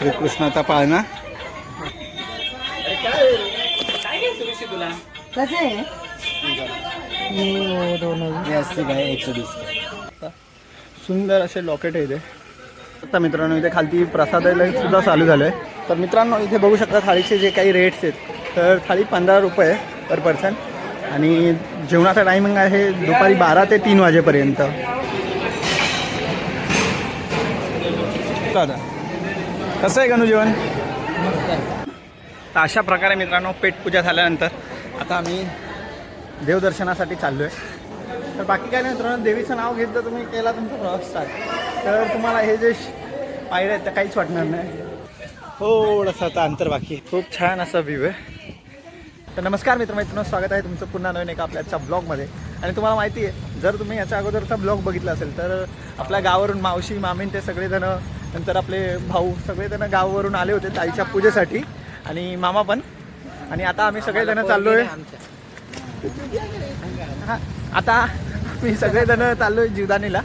श्रीकृष्णाचा पाळणा कसं आहे? मी दोन अस्सी काय एकशे वीस. सुंदर असे लॉकेट आहे इथे. आता मित्रांनो इथे खालती प्रसादालय सुद्धा चालू झालं आहे तर मित्रांनो इथे बघू शकता थाळीचे जे काही रेट्स आहेत. तर थाळी पंधरा रुपये पर पर्सन आणि जेवणाचा टायमिंग आहे दुपारी बारा ते तीन वाजेपर्यंत. दादा. कसं आहे गणू जेवण तर अशा प्रकारे मित्रांनो पेटपूजा झाल्यानंतर आता आम्ही देवदर्शनासाठी चाललो आहे तर बाकी काय नाही मित्रांनो देवीचं नाव घेत जर तुम्ही केला तुमचा प्रवास स्टार्ट तर तुम्हाला हे जे पायऱ्या आहेत त्या काहीच वाटणार नाही. थोडंसं आता अंतर बाकी. खूप छान असा व्ह्यू आहे. तर नमस्कार मित्रमैत्रिणी स्वागत आहे तुमचं पुन्हा नवीन एका आपल्या आजच्या ब्लॉगमध्ये आणि तुम्हाला माहिती आहे जर तुम्ही याच्या अगोदरचा ब्लॉग बघितला असेल तर आपल्या गावावरून मावशी मामीन ते सगळेजण नंतर आपले भाऊ सगळेजण गावावरून आले होते ताईच्या पूजेसाठी. आणि मामा पण. आणि आता आम्ही सगळेजण चाललो आहे आता मी सगळेजण चाललो आहे जीवदानीला.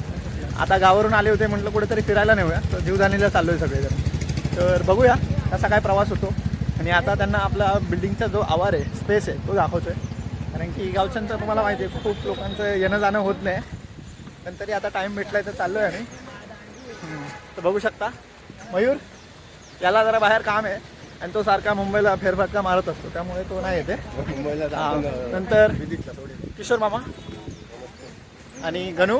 आता गावावरून आले होते म्हटलं कुठेतरी फिरायला नेऊया. तर जीवदानीला चाललो आहे सगळेजण तर बघूया कसा काय प्रवास होतो. आणि आता त्यांना आपला बिल्डिंगचा जो आवार आहे स्पेस आहे तो दाखवतो आहे कारण की गावच्यांचं तुम्हाला माहिती आहे खूप लोकांचं येणं जाणं होत नाही. पण तरी आता टाईम भेटला आहे तर चाललो आहे आम्ही. तर बघू शकता. मयूर याला जरा बाहेर काम आहे आणि तो सारखा मुंबईला फेरफटका मारत असतो त्यामुळे तो नाही येते. हा. नंतर किशोर मामा आणि गणू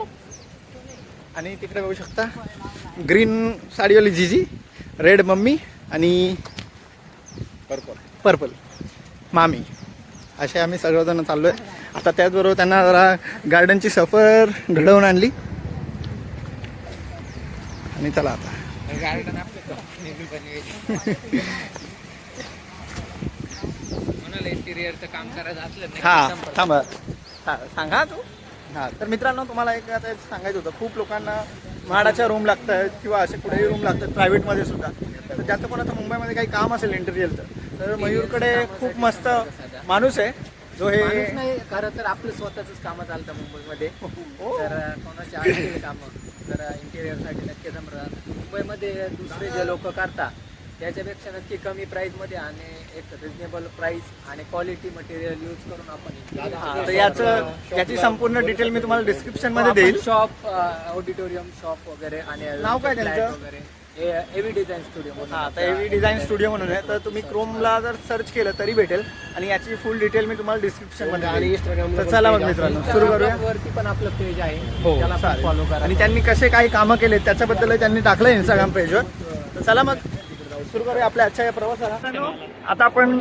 आणि तिकडे बघू शकता. ग्रीन साडीवाली जीजी रेड मम्मी आणि पर्पल. पर्पल मामी. असे आम्ही सर्वजण चाललो आहे आता त्याचबरोबर त्यांना जरा गार्डनची सफर घडवून आणली. आणि चला आता. गार्डन कोणाला इंटिरियरचं काम करायचं असलं नाही. हा. थांबा. हा सांगा तू. हा. तर मित्रांनो तुम्हाला एक आता सांगायचं होतं. खूप लोकांना म्हाडाच्या रूम लागत आहेत किंवा असे कुठेही रूम लागतात प्रायव्हेटमध्ये सुद्धा. तर ज्याचं कोणाचं मुंबईमध्ये काही काम असेल इंटेरियरचं तर मयूरकडे खूप मस्त माणूस आहे. जो हे माणूस नाही खरं तर आपलं स्वतःच कामं चालतं मुंबईमध्ये. हो. तर कोणाची असतील कामं? तर इंटिरियरसाठी नक्की जमतात मुंबईमध्ये दुसरे जे लोक करतात त्याच्यापेक्षा नक्की कमी प्राईसमध्ये आणि एक रिजनेबल प्राईस आणि क्वालिटी मटेरियल यूज करून आपण हा, तर याचं याची संपूर्ण डिटेल मी तुम्हाला डिस्क्रिप्शनमध्ये देईल. शॉप ऑडिटोरियम शॉप वगैरे आणि नाव काय वगैरे. एव्ही डिझाईन स्टुडिओ हा तर एव्ही डिझाईन स्टुडिओ म्हणून आहे. तर तुम्ही क्रोमला जर सर्च केलं तरी भेटेल. आणि याची फुल डिटेल मी तुम्हाला डिस्क्रिप्शनमध्ये आणि तर चला मग मित्रांनो सुरू करूया. वरती पण आपलं पेज आहे. हो त्याला. फॉलो करा. आणि त्यांनी कसे काही कामं केले त्याच्याबद्दल त्यांनी टाकलं इंस्टाग्राम पेजवर तर चला मग सुरू करूया आपल्या आजच्या या प्रवासाला. आता आपण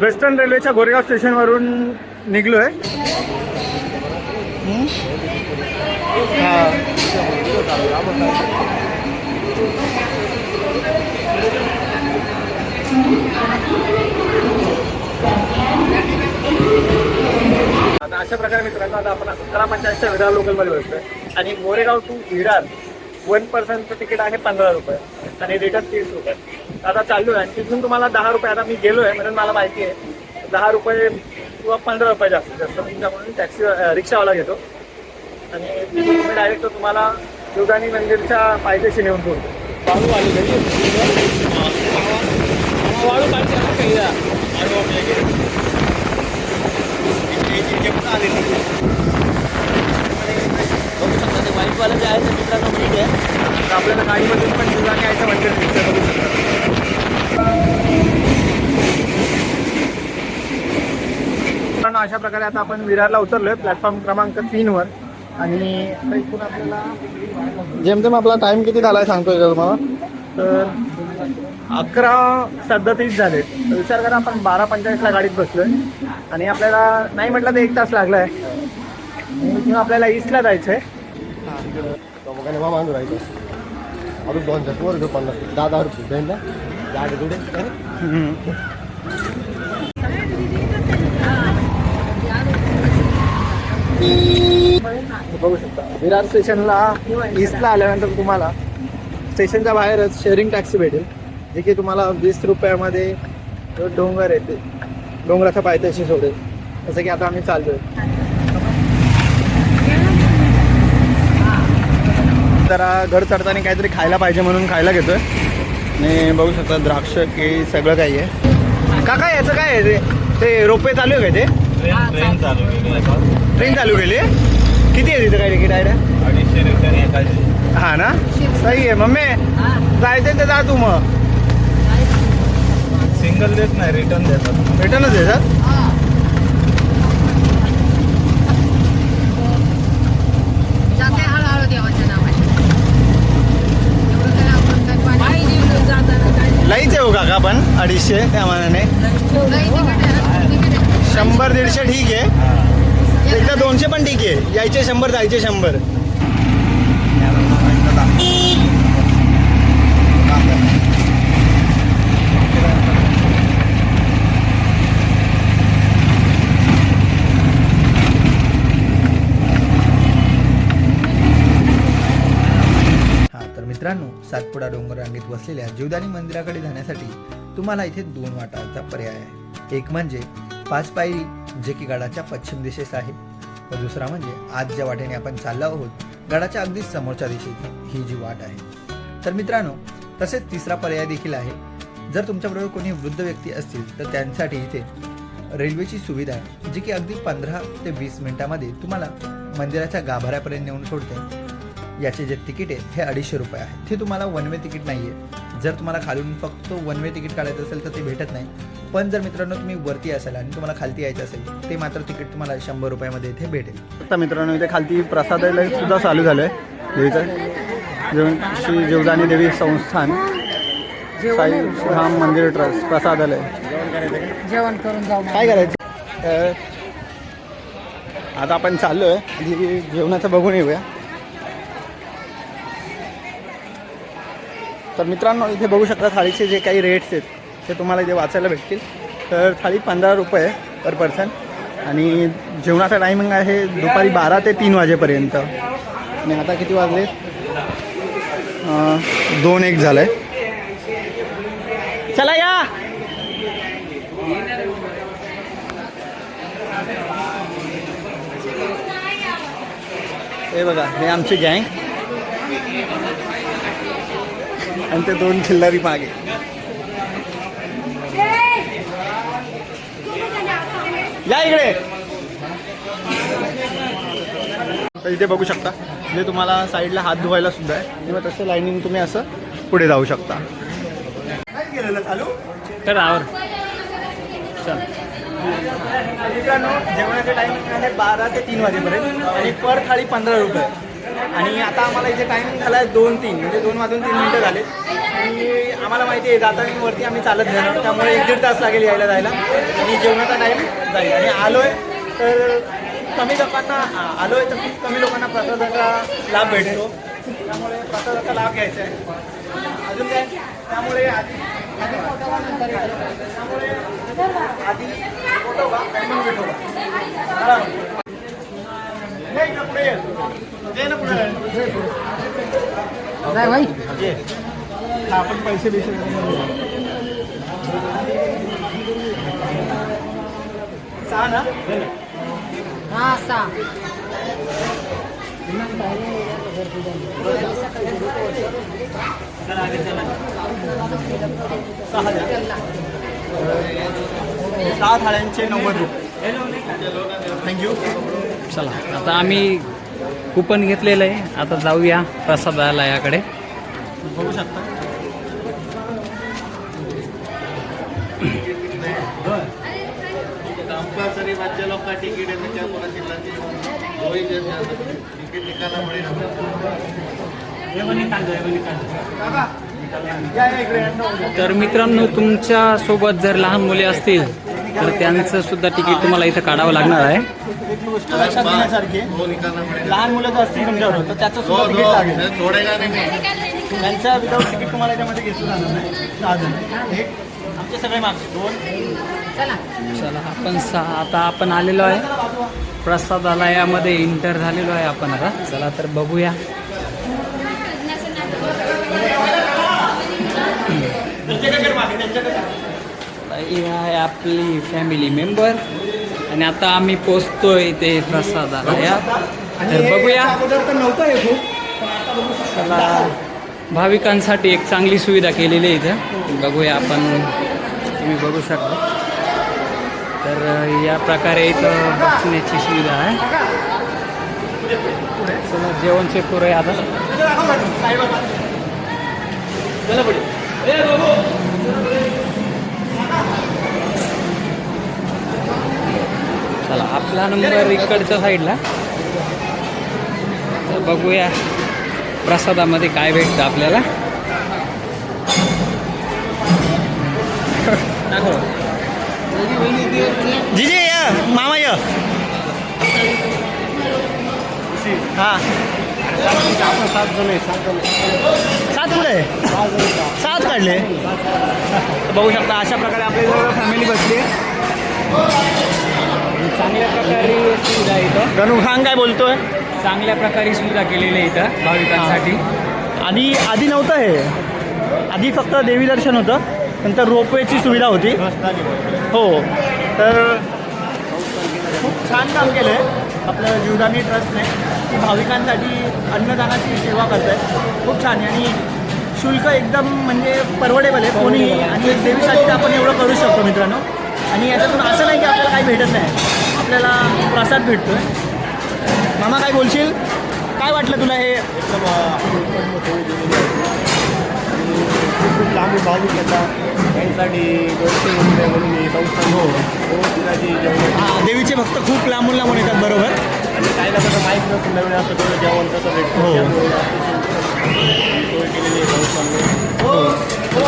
वेस्टर्न रेल्वेच्या गोरेगाव स्टेशनवरून निघलोय. हम्म? आता अशा प्रकारे मित्रांनो आता आपण अकरा पंचायतच्या विरार लोकलमध्ये बसतोय आणि मोरेगाव टू विरार वन पर्सनचं तिकीट आहे पंधरा रुपये आणि रिटर्न तीस रुपये. आता चालू आहे आणि तिथून तुम्हाला दहा रुपये आता मी गेलो आहे म्हणून मला माहिती आहे. दहा रुपये किंवा पंधरा रुपये जास्तीत जास्त. म्हणून टॅक्सी रिक्षावाला घेतो. आणि तुम्ही डायरेक्ट तुम्हाला दुर्गानी मंदिरच्या पायथ्याशी नेऊन सोडतो वाळू आली वाळू पाहिजे बघू शकता ते वाईटवालं जे आहे ते मित्रांनो मीठ आहे. तर आपल्याला गाडीमधून पण दुर्गाने यायचं मंदिर दिसतं बघू शकता. मित्रांनो अशा प्रकारे आता आपण विरारला उतरलोय. प्लॅटफॉर्म क्रमांक तीनवर. आणि इथून आपल्याला जेमतेम आपला टाइम किती झालाय सांगतोय का तुम्हाला? तर अकरा सदतीस झाले तर विचार करा आपण बारा पंचाळीसला गाडीत बसलोय. आणि आपल्याला नाही म्हटलं तर एक तास लागलाय. आणि इथून आपल्याला ईस्टला जायचंय. मगाने मामा आणून राहिलो. अजून दोन हजार वर घेऊ पन्नास. दहा दहा रुपये ना? गाडी बघू शकता. विरार स्टेशनला ईस्टला आल्यानंतर तुम्हाला स्टेशनच्या बाहेरच शेअरिंग टॅक्सी भेटेल जे की तुम्हाला वीस रुपयामध्ये डोंगर आहे ते डोंगराच्या पायथ्याशी सोडेल. जसं की आता आम्ही चाललोय. जरा घर चढताना काहीतरी खायला पाहिजे म्हणून खायला घेतोय. आणि बघू शकता द्राक्ष केळी सगळं काही आहे. काका याचं काय आहे ते? ते रोपे चालू आहे का ते? ट्रेन चालू केली किती आहे तिथं काय तिकीट आहे? अडीचशे रुपये एकाची हा ना? सही आहे. मम्मी जायचं तर जा तू मग. सिंगल देत नाही रिटर्न देतात. रिटर्नच आहे सर जाते हळूहळू देवाच्या नावाने. एवढं काय आपण काय पाणी जाताना काय लईच आहे हो काका पण अडीचशे त्या मानाने. नाही तिकीट आहे ना, तिकीट आहे. शंभर दीडशे ठीक आहे. एकदा दोनशे पण ठीक आहे. यायचे शंभर जायचे शंभर. तर मित्रांनो सातपुडा डोंगर वसलेल्या बसलेल्या जीवदानी मंदिराकडे जाण्यासाठी तुम्हाला इथे दोन वाटांचा पर्याय आहे. एक म्हणजे पाच पायरी जे की गडाच्या पश्चिम दिशेस आहे. व दुसरा म्हणजे आज ज्या वाटेने आपण चाललो आहोत. गडाच्या अगदी समोरच्या दिशेची ही जी वाट आहे. तर मित्रांनो तसेच तिसरा पर्याय देखील आहे. जर तुमच्याबरोबर कोणी वृद्ध व्यक्ती असतील तर त्यांसाठी इथे रेल्वेची सुविधा आहे जी की अगदी पंधरा ते वीस मिनिटामध्ये तुम्हाला मंदिराच्या गाभाऱ्यापर्यंत नेऊन सोडते. याचे जे तिकीट आहे हे अडीचशे रुपये आहे. ते तुम्हाला वन वे तिकीट नाही आहे जर तुम्हाला खालून फक्त वन वे तिकीट काढायचं असेल तर ते भेटत नाही. पण जर मित्रांनो तुम्ही वरती असाल आणि तुम्हाला खालती यायचं असेल ते मात्र तिकीट तुम्हाला शंभर रुपयामध्ये इथे भेटेल. आता मित्रांनो इथे खालती प्रसादालय सुद्धा चालू झालं आहे देवीचं जेवण श्री जीवदानी देवी संस्थान साई राम मंदिर ट्रस्ट प्रसादालय. जेवण करून जाऊ. काय करायचं? आता आपण चाललो आहे आधी जेवणाचं बघून येऊया. तर मित्रांनो इथे बघू शकता थाळीचे जे काही रेट्स आहेत ते तुम्हाला इथे वाचायला भेटतील. तर थाळी पंधरा रुपये पर पर्सन आणि जेवणाचा टायमिंग आहे दुपारी बारा ते तीन वाजेपर्यंत. आणि आता किती वाजले? दोन एक झालं आहे चला या! हे बघा हे आमची गँग. आणि ते दोन खिल्लारी मागे. या इकडे. इथे बघू शकता. इथे तुम्हाला साईडला हात धुवायला सुद्धा आहे. किंवा तसं लाईनिंग तुम्ही असं पुढे जाऊ शकता. तर आवर. मित्रांनो जेवणाचे टायमिंग आहे बारा ते तीन वाजेपर्यंत. आणि पर थाळी पंधरा रुपये. आणि आता आम्हाला इथे टायमिंग झाला आहे दोन तीन. म्हणजे दोन वाजून तीन मिनटं झाले. आणि आम्हाला माहिती आहे जाताना वरती आम्ही चालत जाणार त्यामुळे एक दीड तास लागेल यायला जायला. आणि जेवणाचा टाईम जाईल आणि आलो आहे तर कमी लोकांना आलो आहे तर खूप कमी लोकांना प्रसादाचा लाभ भेटतो. त्यामुळे प्रसादाचा लाभ घ्यायचा आहे. अजून काय? त्यामुळे आधी नंतर? त्यामुळे आधी फोटो का आणि मग भेटो पुढे ना पुढे. आपण पैसे बिसे सहा ना? हा सा सहा थाळ्यांचे नव्वद रुपये. थँक्यू चला आता आम्ही कुपन घेतलेलं आहे. आता जाऊया प्रसादालयाकडे बघू शकता. का टिकट है मैं क्या पता चिल्लाती हूँ वही देते हैं टिकट निकालना पड़ेगा या या इकडे यांना बोलू. तर मित्रांनो तुमच्यासोबत जर लहान मुले असतील तर त्यांचं सुद्धा तिकीट तुम्हाला इथं काढावं लागणार आहे. एक गोष्ट लक्षात घेण्यासारखी आहे. वो निकालना पड़ेगा लहान मुलं जर असतील तुमच्याबरोबर तर त्याचं सुद्धा तिकीट दो लागेल. त्यांच्या विदाऊट तिकीट तुम्हाला याच्यामध्ये घेतलं जाणार नाही. सहा जण एक आमचे सगळे मार्क्स दोन. चला. चला आपण सहा आता आपण आलेलो आहे. प्रसादालयामध्ये इंटर झालेलो आहे आपण आता. चला तर बघूया. ही आहे आपली फॅमिली मेंबर आणि आता आम्ही पोचतोय इथे प्रसादालयात. आणि तर बघूया हे. चला. भाविकांसाठी एक चांगली सुविधा केलेली आहे इथं. बघूया आपण तुम्ही बघू शकता. तर या प्रकारे इथं बसण्याची सुविधा आहे. चला जेवण चेक करूया आता. चला आपला नंबर इकडच्या साईडला तर बघूया. प्रसादामध्ये काय भेटतं आपल्याला? जिजे या य मामा य. हा. सात जण आहे सात जण सात सात काढले. बघू शकता अशा प्रकारे आपल्या फॅमिली बसली चांगल्या प्रकारे सुविधा आहे इथं. गणू खान काय बोलतोय? चांगल्या प्रकारे सुविधा केलेली आहे इथं भाविकांसाठी. आधी आधी नव्हतं हे. आधी फक्त देवी दर्शन होतं नंतर रोपवेची सुविधा होती. हो. तर खूप छान काम केलं आहे आपलं जीवदानी ट्रस्टने. की भाविकांसाठी अन्नदानाची सेवा करत आहे खूप छान आहे. आणि शुल्क एकदम म्हणजे परवडेबल आहे. कोणी आणि देवीसाठी आपण एवढं करू शकतो मित्रांनो. आणि याच्यातून असं नाही की आपल्याला काही भेटत नाही. आपल्याला प्रसाद भेटतो आहे मामा काय बोलशील? काय वाटलं तुला हे? एकदम खूप लांबून भाविक येतात त्यांच्यासाठी दोनशे रुपये म्हणून ही संस्था हो जेवण. हा, देवीचे भक्त खूप लांबून लांबून येतात बरोबर? आणि काही ना कसं माहीत नसतं नवीन तेवढं जेवण कसं भेटतं. हो. त्यामुळे अतिशय सोय केलेली आहे संस्थांनी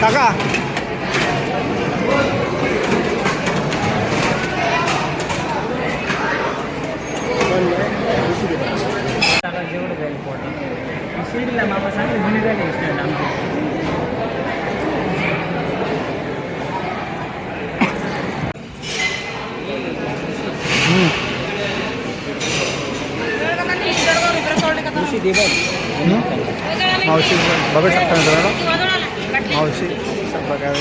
काका. जेवढं जाईल पोटा शिर्डीला मामा सांगितलं जुनी झाली स्टँड मावशी बघू शकता मित्रांनो. मावशी अशा प्रकारे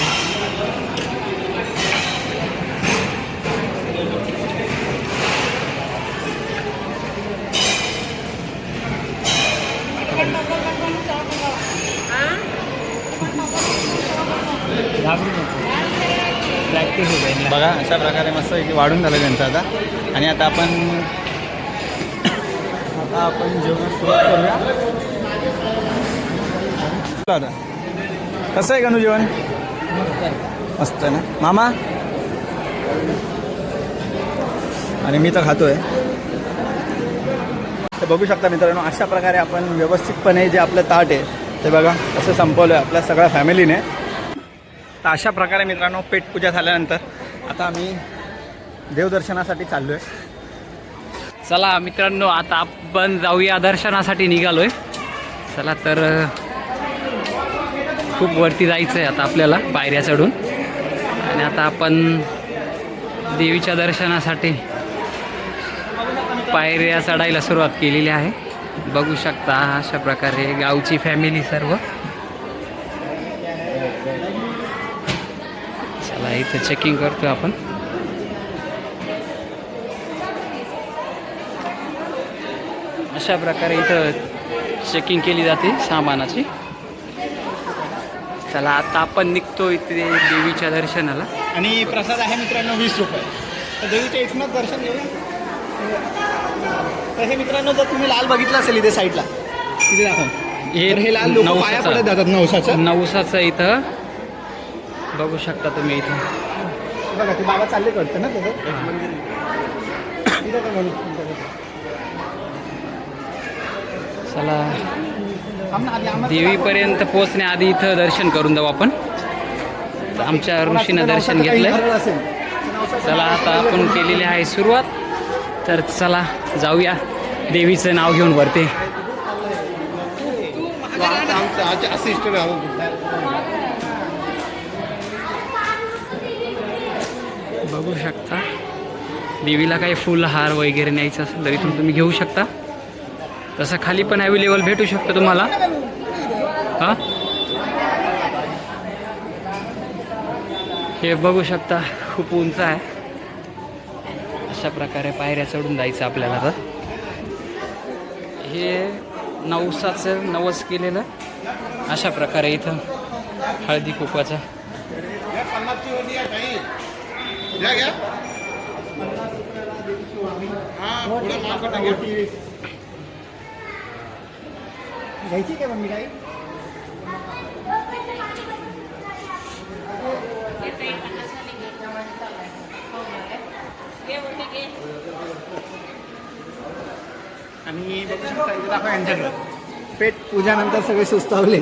प्रॅक्टिस बघा अशा प्रकारे मस्त पैकी वाढून झालं त्यांचं आता. आणि आता आपण आता आपण जेवण सुरुवात करूया. आता. कसं आहे का जेवण? मस्त आहे ना? मामा? आणि मी तर खातोय. तर बघू शकता मित्रांनो अशा प्रकारे आपण व्यवस्थितपणे जे आपलं ताट आहे ते बघा कसं संपवलं आहे आपल्या सगळ्या फॅमिलीने. तर अशा प्रकारे मित्रांनो पेटपूजा झाल्यानंतर आता आम्ही देवदर्शनासाठी चाललो आहे चला मित्रांनो आता आपण जाऊया दर्शनासाठी निघालोय. चला तर खूप वरती जायचं आहे आता आपल्याला पायऱ्या चढून. आणि आता आपण देवीच्या दर्शनासाठी पायऱ्या चढायला सुरुवात केलेली आहे. बघू शकता अशा प्रकारे गावची फॅमिली सर्व. चला इथं चेकिंग करतो आपण. अशा प्रकारे इथं चेकिंग केली जाते सामानाची. चला आता आपण निघतो इथे देवीच्या दर्शनाला. आणि प्रसाद आहे मित्रांनो वीस रुपये. तर देवीच्या इथूनच दर्शन घेऊया. तर हे मित्रांनो जर तुम्ही लाल बघितलं असेल इथे साईडला तिथे दाखव. तर हे लाल लोक पाया नवसाचं- पडत जातात नवसाचं. नवसाचं इथं. बघू शकता तुम्ही इथं. बघा ते बाबा चालले कळतं ना त्याचं? चला थांब ना, आधी आम्हाला- देवीपर्यंत पोहोचण्याआधी इथं दर्शन करून जाऊ आपण. तर आमच्या ऋषीनं दर्शन घेतलं घेतलंय. चला आता आपण केलेली आहे सुरुवात. तर चला जाऊया. देवीचं नाव घेऊन वरते. बघू शकता. देवीला काही फुल हार वगैरे न्यायचं असेल तर इथून तुम्ही घेऊ शकता. तसं खाली पण अवेलेबल भेटू शकतं तुम्हाला. हां? हे बघू शकता खूप उंच आहे. अशा प्रकारे पायऱ्या चढून जायचं आपल्याला तर. हे नवसाचं नवस केलेलं. अशा प्रकारे इथं हळदी कुकवाचा घ्या घ्या हा पुढे मागं घ्या घ्यायची काय मम्मी काही? आणि बघू शकता इथे दाखवा यांच्याकडे. पेट पूजानंतर सगळे सुस्तावले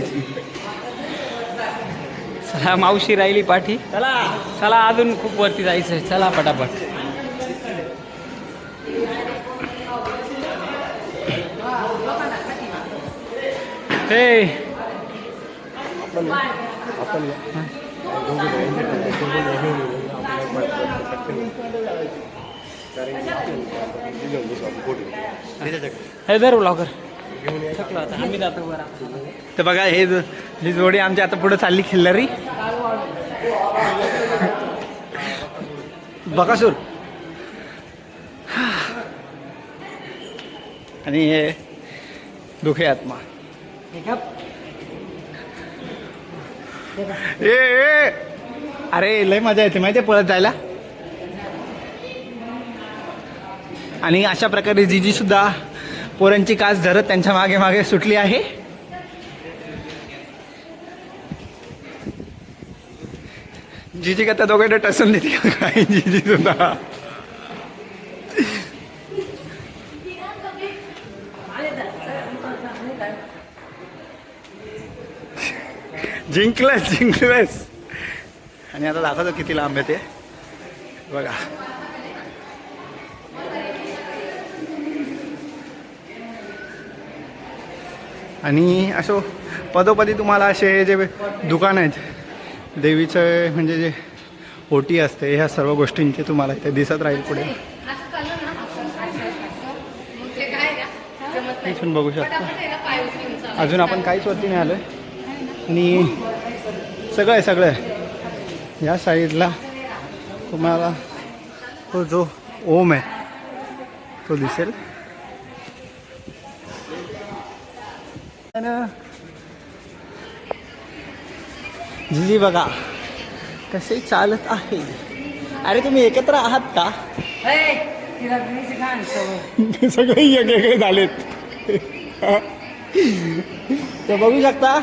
चला मावशी राहिली पाठी. चला. चला अजून खूप वरती जायचं चला पटापट हे आपण आपण या. दोघं बहिणी, दोघं घेऊन येऊ. आपल्याला पटकन- कारण की आपण दिलं होतं आपण फोटो. त्याच्याकडे. हे धर ब्लॉगर आता तर बघा हे ही जोडी आमची आता पुढे चालली खिल्लारी. बकासूर आणि हे दुखे आत्मा. ए ए अरे लय मजा येते माहिती पळत जायला? आणि अशा प्रकारे जीजी सुद्धा पोरांची कास धरत त्यांच्या मागे मागे सुटली आहे. जीजी का त्या दोघांना टसून देते काय जीजी सुद्धा. जिंकलंस जिंकलंस आणि आता दाखवतो किती लांब आहे ते. बघा. आणि असो पदोपदी तुम्हाला असे जे दुकान आहेत देवीचं म्हणजे जे ओटी असते ह्या सर्व गोष्टींचे तुम्हाला इथे दिसत राहील पुढे. इथून बघू शकता. अजून आपण काहीच वरती नाही आलोय. आणि सगळं आहे सगळं. आहे या साईडला तुम्हाला तो जो ओम आहे तो दिसेल. जीजी बघा कसे चालत आहे. अरे तुम्ही एकत्र आहात का? सगळे. वेगवेगळे झालेत. तर बघू शकता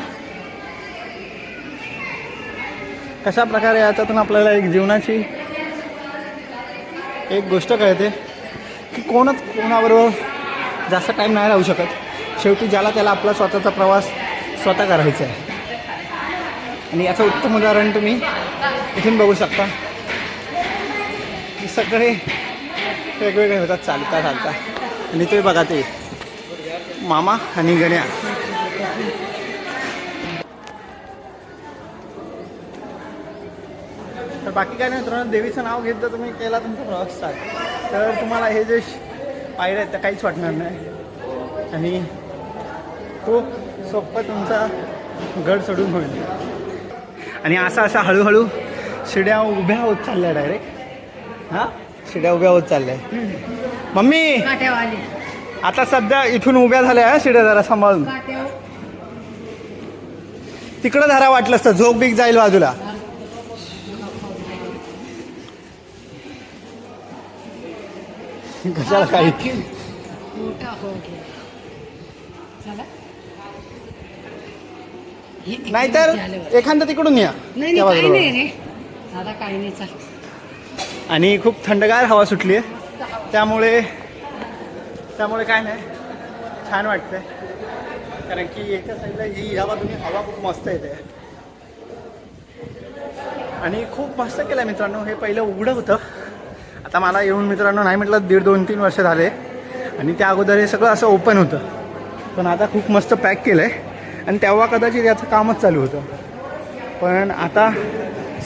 कशा प्रकारे याच्यातून आपल्याला एक जीवनाची एक गोष्ट कळते की कोणच कोणाबरोबर जास्त टाईम नाही राहू शकत. शेवटी ज्याला त्याला आपला स्वतःचा प्रवास स्वतः करायचा आहे. आणि याचं उत्तम उदाहरण तुम्ही इथून बघू शकता. की सगळे वेगवेगळे होतात चालता चालता आणि ते बघा ते. मामा आणि गण्या. तर बाकी काय नाही मित्रांनो देवीचं नाव घेत जर तुम्ही केला तुमचा प्रवास स्टार्ट तर तुम्हाला हे जे पायऱ्या आहेत त्या काहीच वाटणार नाही. आणि खूप सोपं तुमचा गड चढून होईल. आणि असं असं हळूहळू शिड्या उभ्या होत चालल्या डायरेक्ट हां? शिड्या उभ्या होत चालल्या. मम्मी! आता सध्या इथून उभ्या झाल्या हा शिड्या जरा सांभाळून. तिकडं धरा वाटलंस तर झोप बीक जाईल बाजूला. कशाला काही? मोठा हो गया. चला हे तिकडे नाहीतर झाल्यावर. एखादं तिकडून या. नाही त्या नाही काही बाजूला. नाही रे. दादा काही नाही चाल. आणि खूप थंडगार हवा सुटली आहे त्यामुळे त्यामुळे काय नाही. छान वाटतंय. कारण की एका साईडला ही ह्या बाजूने हवा खूप मस्त येते. आणि खूप मस्त केलं मित्रांनो. हे पहिलं उघडं होतं. आता मला येऊन मित्रांनो नाही म्हटलं दीड दोन तीन वर्ष झाले. आणि त्या अगोदर हे सगळं असं ओपन होतं. पण आता खूप मस्त पॅक केलं आहे आणि तेव्हा कदाचित याचं कामच चालू होतं. पण आता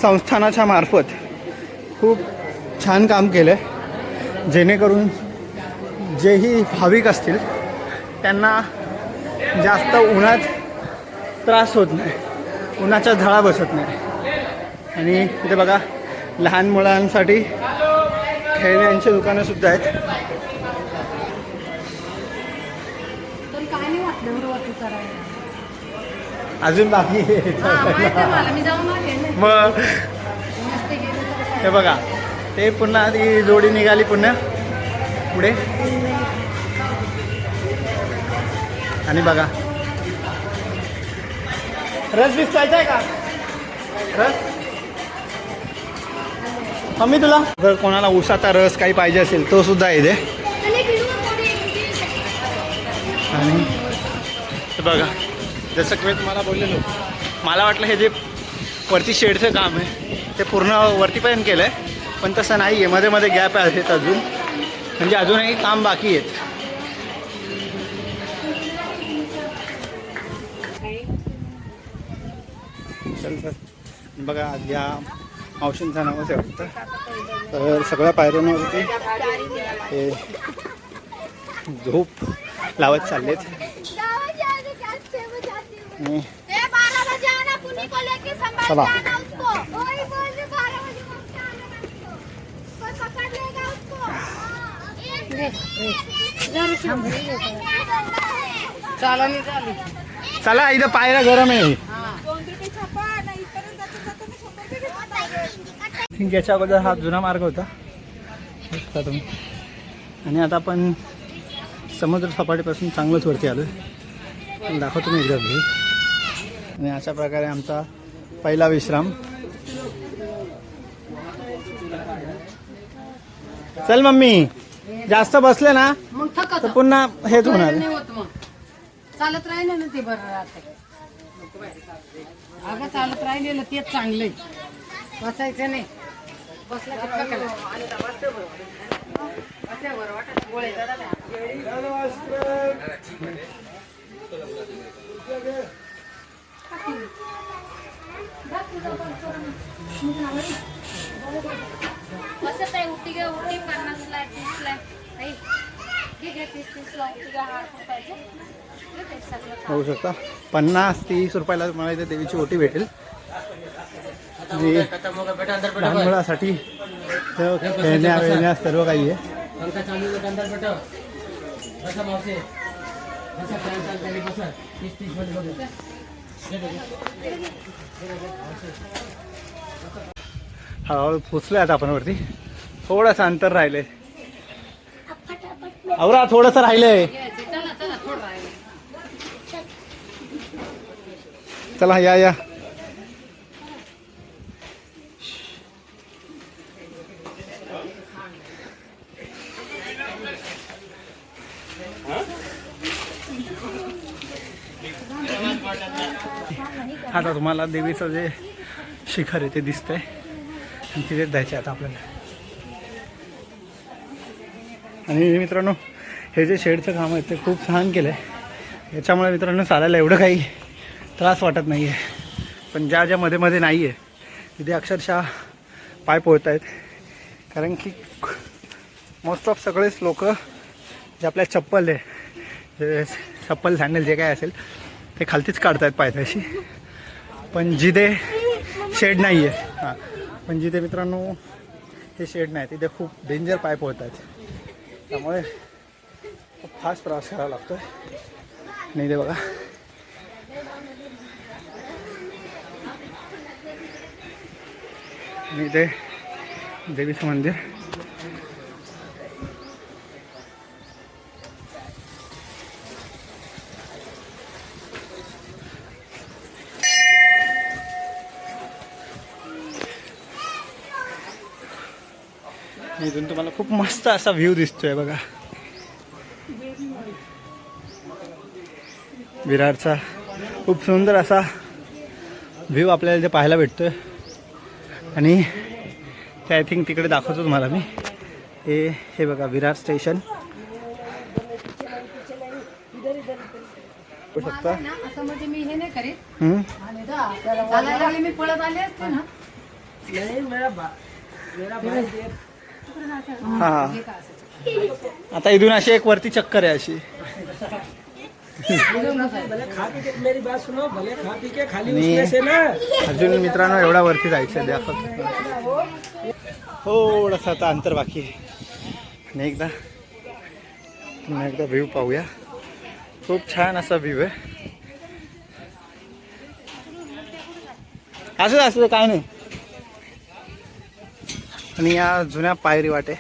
संस्थानाच्या मार्फत खूप छान काम केलं आहे जेणेकरून जेही भाविक असतील त्यांना जास्त उन्हात त्रास होत नाही. उन्हाच्या झळा बसत नाही. आणि इथे बघा लहान मुलांसाठी खेळण्यांची दुकानं सुद्धा आहेत. अजून बाकी. हा, मग हे बघा ते पुन्हा ती जोडी निघाली पुन्हा. पुढे. आणि बघा. रस बीस प्यायचा आहे का? रस? मम्मी तुला. जर कोणाला उसाचा रस काही पाहिजे असेल तो सुद्धा आहे इथे. आणि हे बघा जसं की मी तुम्हाला बोललेलो मला वाटलं हे जे वरती शेडचं काम आहे ते पूर्ण वरतीपर्यंत केलं आहे पण तसं नाही आहे. मध्ये मध्ये गॅप आहेत अजून. म्हणजे अजूनही काम बाकी आहेत. चल सर बघा आज या मावशींचं नावच आहे वाटतं तर सगळ्या पायऱ्यांवरती हे झोप लावत चाललेत. चला. चाला. नाही झाली चला इथं पायऱ्या गरम आहे थिंक याच्या अगोदर हा जुना मार्ग होता. बघता तुम्ही आणि आता आपण समुद्र सपाटीपासून चांगलंच वरती आलो दाखवतो मी एकदा व्ह्यू आणि अशा प्रकारे आमचा पहिला विश्राम. चल मम्मी जास्त बसले ना तर पुन्हा हेच होणार. चालत राहिलं ना ते बरं चालत राहिलेलं तेच चांगलंय. बसायचं नाही. उठी उठी पन्नासला तीसला होऊ शकता. पन्नास तीस रुपयाला तुम्हाला इथे देवीची ओटी भेटेल. जी लहान मुलासाठी खेळण्या वेळण्या सर्व काही आहे. हळूहळू पोचलोय आता आपण वरती. थोडंसं अंतर राहिलंय. आवरा थोडंसं राहिलंय. चला चला थोडं राहिलं चला या या. आता तुम्हाला देवीचं जे शिखर आहे ते दिसतंय. आणि तिथेच जायचं आता आपल्याला. आणि मित्रांनो हे जे शेडचं काम आहे ते खूप छान केलं आहे याच्यामुळे मित्रांनो चालायला एवढं काही त्रास वाटत नाही आहे पण ज्या ज्या मध्ये मध्ये नाही आहे तिथे अक्षरशः पाय पोहत आहेत. कारण की मोस्ट ऑफ सगळेच लोक जे आपल्या चप्पल आहे जे चप्पल सँडल जे काय असेल ते खालतीच काढतायत पायथ्याशी. पण जिथे शेड नाही आहे हां. पण जिथे मित्रांनो हे शेड नाही तिथे खूप डेंजर पाय पोळत आहेत त्यामुळे खूप फास्ट प्रवास करावा लागतो नाही ते बघा. आणि देवीचं मंदिर. मस्त असा व्ह्यू दिसतोय बघा. विरारचा खूप सुंदर असा व्ह्यू आपल्याला इथे पाहायला भेटतोय. आणि ते आय थिंक तिकडे दाखवतो तुम्हाला मी. हे हे बघा विरार स्टेशन शकता. म्हणजे मी हे नाही करीत. मी पळत आले असते ना. हा. आता इथून अशी एक वरती चक्कर आहे अशी. आणि अजून मित्रांनो एवढा वरती जायचं दाखव थोडंसं आता अंतर बाकी आहे. आणि एकदा पुन्हा एकदा व्ह्यू पाहूया. खूप छान असा व्ह्यू आहे. असं असं काय नाही. आणि या जुन्या पायरी वाटे.